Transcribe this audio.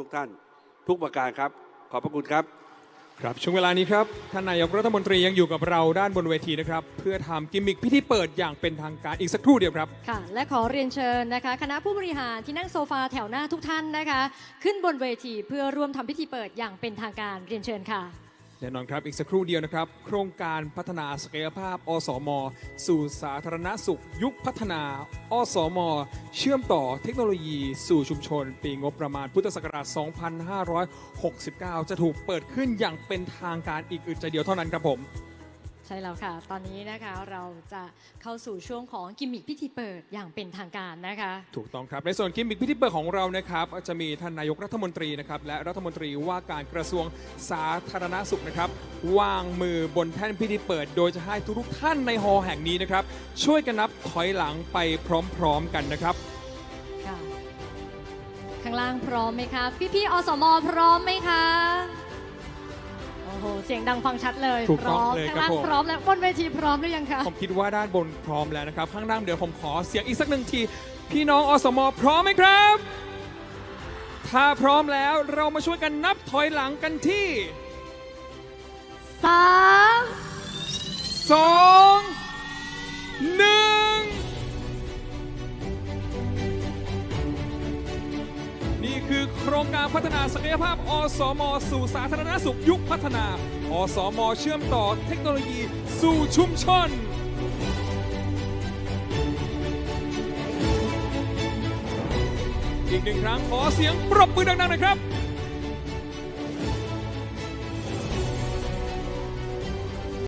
ทุกท่าน ทุกประการครับ ขอบพระคุณครับ ครับช่วงเวลานี้ครับท่านนายกรัฐมนตรียังอยู่กับเราด้านบนเวทีนะครับ เพื่อทำกิมมิคพิธีเปิดอย่างเป็นทางการอีกสักครู่เดียวครับ ค่ะ และขอเรียนเชิญนะคะ คณะผู้บริหารที่นั่งโซฟาแถวหน้าทุกท่านนะคะ ขึ้นบนเวทีเพื่อร่วมทำพิธีเปิดอย่างเป็นทางการเรียนเชิญค่ะ แน่นอนครับ อีกสักครู่เดียวนะครับ โครงการพัฒนาศักยภาพ อสม สู่สาธารณสุข ยุคพัฒนา อสม เชื่อมต่อเทคโนโลยีสู่ชุมชน ปีงบประมาณพุทธศักราช 2569 จะถูกเปิดขึ้นอย่างเป็นทางการอีกอึดใจเดียวเท่านั้นครับผม ใช่แล้วค่ะ ตอนนี้นะคะเราจะเข้าสู่ช่วงของกิมมิคพิธีเปิดอย่างเป็นทางการนะคะ ถูกต้องครับ ในส่วนกิมมิคพิธีเปิดของเรานะครับจะมีท่านนายกรัฐมนตรีนะครับและรัฐมนตรีว่าการกระทรวงสาธารณสุขนะครับวางมือบนแท่นพิธีเปิด โดยจะให้ทุกๆท่านในฮอลล์แห่งนี้นะครับช่วยกันนับถอยหลังไปพร้อมๆกันนะครับค่ะข้างล่างพร้อมไหมคะ พี่ๆอสมพร้อมไหมคะโอ้โหเสียงดังฟังชัดเลยถูกต้องเลยครับผม พร้อมแล้วบนเวทีพร้อมหรือยังคะผมคิดว่าด้านบนพร้อมแล้วนะครับ ข้างล่างเดี๋ยวผมขอเสียงอีกสักหนึ่งที พี่น้องอสมพร้อมไหมครับ ถ้าพร้อมแล้วเรามาช่วยกันนับถอยหลังกันที่ คือโครงการพัฒนาศักยภาพ อสม สู่สาธารณสุขยุคพัฒนา อสม เชื่อมต่อเทคโนโลยีสู่ชุมชนอีกหนึ่งครั้งขอเสียงปรบมือดังๆหน่อยครับ